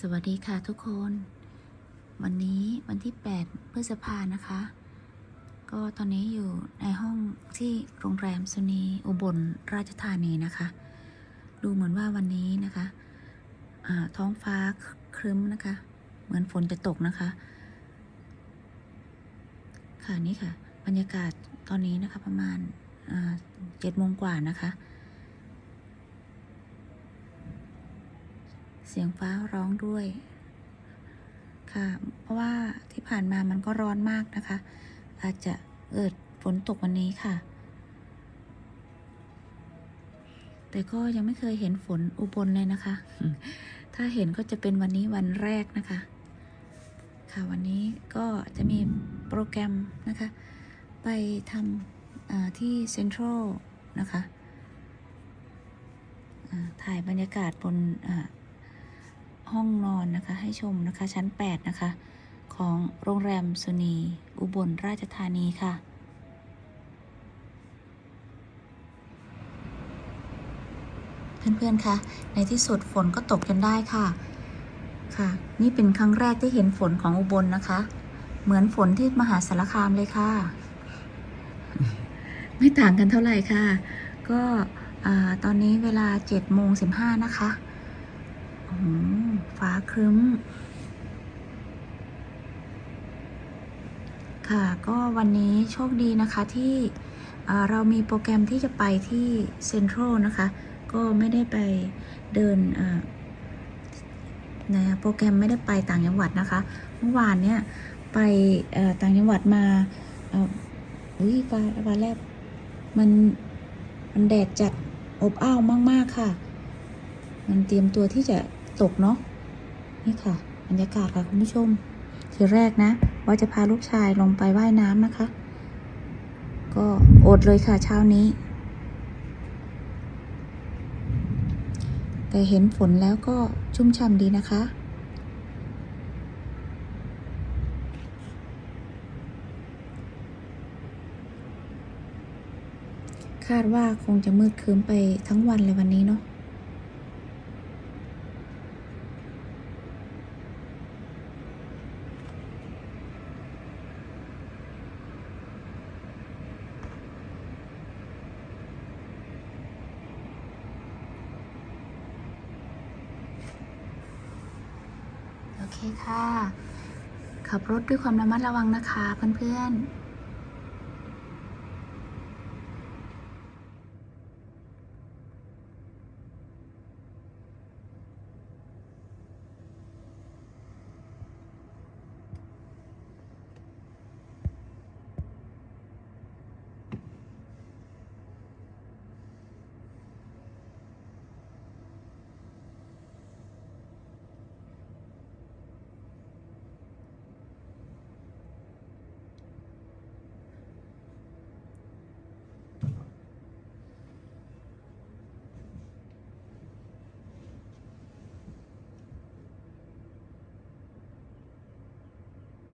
สวัสดีค่ะทุกคน วันนี้วันที่ 8 พฤษภานะคะ ก็ตอนนี้อยู่ในห้องที่โรงแรมสุนีอุบลราชธานีนะคะ ดูเหมือนว่าวันนี้นะคะท้องฟ้าครึ้มนะคะ เหมือนฝนจะตกนะคะ ค่ะนี่ค่ะ บรรยากาศตอนนี้นะคะประมาณเจ็ดโมงกว่านะคะ เสียงฟ้าร้องด้วย ค่ะ เพราะว่าที่ผ่านมามันก็ร้อนมากนะคะ อาจจะเกิดฝนตกวันนี้ค่ะ แต่ก็ยังไม่เคยเห็นฝนอุบลเลยนะคะ ถ้าเห็นก็จะเป็นวันนี้วันแรกนะคะ ค่ะวันนี้ก็จะมีโปรแกรมนะคะ ไปทำที่เซ็นทรัลนะคะถ่ายบรรยากาศบนอ่า ห้องนอนนะคะ ให้ชมนะคะชั้น 8 นะคะ ของโรงแรมสุนีอุบลราชธานีค่ะ เพื่อนๆคะในที่สุดฝนก็ตกจนได้ค่ะค่ะ นี่เป็นครั้งแรกที่เห็นฝนของอุบลนะคะ เหมือนฝนที่มหาสารคามเลยค่ะ ไม่ต่างกันเท่าไหร่ค่ะ ก็อ่าตอนนี้เวลา7โมง15นะคะ อืม ฟ้าครึ้ม ค่ะก็วันนี้โชคดีนะคะที่เรามีโปรแกรมที่จะไปที่เซ็นทรัลนะคะ ก็ไม่ได้ไปเดินอ่าในโปรแกรมไม่ได้ไปต่างจังหวัดนะคะ เมื่อวานเนี่ยไปต่างจังหวัดมาอุ้ยฟ้าฟ้าแลบมันมันแดดจัดอบอ้าวมาก ๆ ค่ะ มันเตรียมตัวที่จะตกเนาะ นี่ค่ะบรรยากาศค่ะคุณผู้ชม ทีแรกนะ ว่าจะพาลูกชายลงไปว่ายน้ำนะคะ ก็อดเลยค่ะเช้านี้ แต่เห็นฝนแล้วก็ชุ่มช่ำดีนะคะคาดว่าคงจะมืดครึ้มไปทั้งวันเลยวันนี้เนาะ เคค่ะ ขับรถด้วยความระมัดระวังนะคะเพื่อนๆ